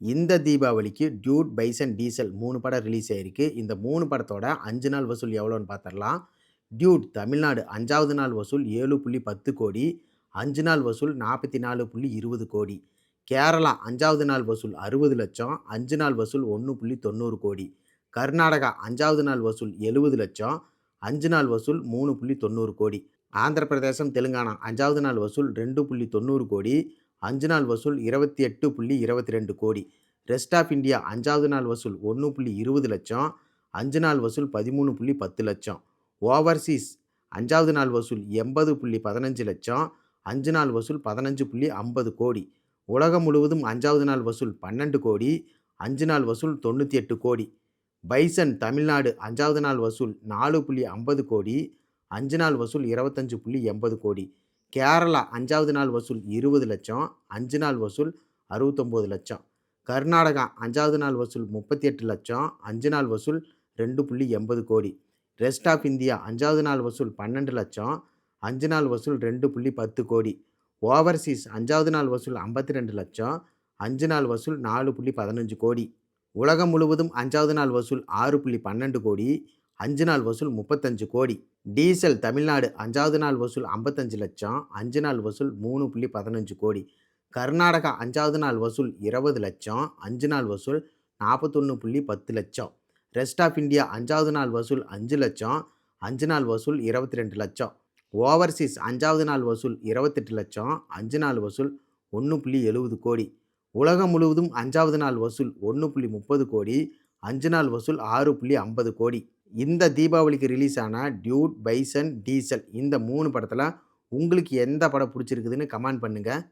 இந்த தீபாவளிக்கு Dude bison diesel மூணு படம் ரிலீஸ் ஆகிருக்கு இந்த மூணு படத்தோட அஞ்சு நாள் வசூல் எவ்வளோன்னு பார்த்துடலாம் டியூட் தமிழ்நாடு அஞ்சாவது நாள் வசூல் ஏழு புள்ளி பத்து கோடி. அஞ்சு நாள் வசூல் நாற்பத்தி நாலு புள்ளி இருபது கோடி. கேரளா அஞ்சாவது நாள் வசூல் அறுபது லட்சம். அஞ்சு நாள் வசூல் ஒன்று புள்ளி தொண்ணூறு கோடி. கர்நாடகா அஞ்சாவது நாள் வசூல் எழுபது லட்சம். அஞ்சு நாள் வசூல் மூணு புள்ளி தொண்ணூறு கோடி. ஆந்திர பிரதேசம் தெலுங்கானா அஞ்சாவது நாள் வசூல் ரெண்டு புள்ளி தொண்ணூறு கோடி. அஞ்சு நாள் வசூல் இருபத்தி எட்டு புள்ளி இருபத்தி ரெண்டு கோடி. ரெஸ்ட் ஆஃப் இந்தியா அஞ்சாவது நாள் வசூல் ஒன்று புள்ளி இருபது லட்சம். அஞ்சு நாள் வசூல் பதிமூணு புள்ளி பத்து லட்சம். ஓவர்சீஸ் அஞ்சாவது நாள் வசூல் எண்பது புள்ளி பதினஞ்சு லட்சம். அஞ்சு நாள் வசூல் பதினஞ்சு புள்ளி ஐம்பது கோடி. உலகம் முழுவதும் அஞ்சாவது நாள் வசூல் பன்னெண்டு கோடி. அஞ்சு நாள் வசூல் தொண்ணூற்றி எட்டு கோடி. பைசன் தமிழ்நாடு அஞ்சாவது நாள் வசூல் நாலு புள்ளி ஐம்பது கோடி. அஞ்சு நாள் வசூல் இருபத்தஞ்சு புள்ளி எண்பது கோடி. கேரளா அஞ்சாவது நாள் வசூல் இருபது லட்சம் அஞ்சு நாள் வசூல் அறுபத்தொம்போது லட்சம். கர்நாடகா அஞ்சாவது நாள் வசூல் முப்பத்தி எட்டு லட்சம் அஞ்சு நாள் வசூல் ரெண்டு புள்ளி எண்பது கோடி. ரெஸ்ட் ஆஃப் இந்தியா அஞ்சாவது நாள் வசூல் பன்னெண்டு லட்சம் அஞ்சு நாள் வசூல் ரெண்டு புள்ளி பத்து கோடி. ஓவர்சீஸ் அஞ்சாவது நாள் வசூல் ஐம்பத்தி ரெண்டு லட்சம் அஞ்சு நாள் வசூல் நாலு புள்ளி பதினஞ்சு கோடி. உலகம் முழுவதும் அஞ்சாவது நாள் வசூல் ஆறு புள்ளி பன்னெண்டு கோடி. அஞ்சு நாள் வசூல் முப்பத்தஞ்சு கோடி டீசல் தமிழ்நாடு அஞ்சாவது நாள் வசூல் ஐம்பத்தஞ்சு லட்சம் அஞ்சு நாள் வசூல் மூணு புள்ளி பதினஞ்சு கோடி கர்நாடகா அஞ்சாவது நாள் வசூல் இருபது லட்சம் அஞ்சு நாள் வசூல் நாற்பத்தொன்று புள்ளி பத்து லட்சம் ரெஸ்ட் ஆஃப் இந்தியா அஞ்சாவது நாள் வசூல் அஞ்சு லட்சம் அஞ்சு நாள் வசூல் இருபத்தி ரெண்டு லட்சம் ஓவர்சீஸ் அஞ்சாவது நாள் வசூல் இருபத்தெட்டு லட்சம் அஞ்சு நாள் வசூல் ஒன்று புள்ளி எழுபது கோடி உலகம் முழுவதும் அஞ்சாவது நாள் வசூல் ஒன்று புள்ளி முப்பது கோடி அஞ்சு நாள் வசூல் ஆறு புள்ளி ஐம்பது கோடி. இந்த தீபாவளிக்கு ரிலீஸ் ஆன டியூட் பைசன் டீசல் இந்த மூணு படத்தில் உங்களுக்கு எந்த படம் பிடிச்சிருக்குதுன்னு கமெண்ட் பண்ணுங்கள்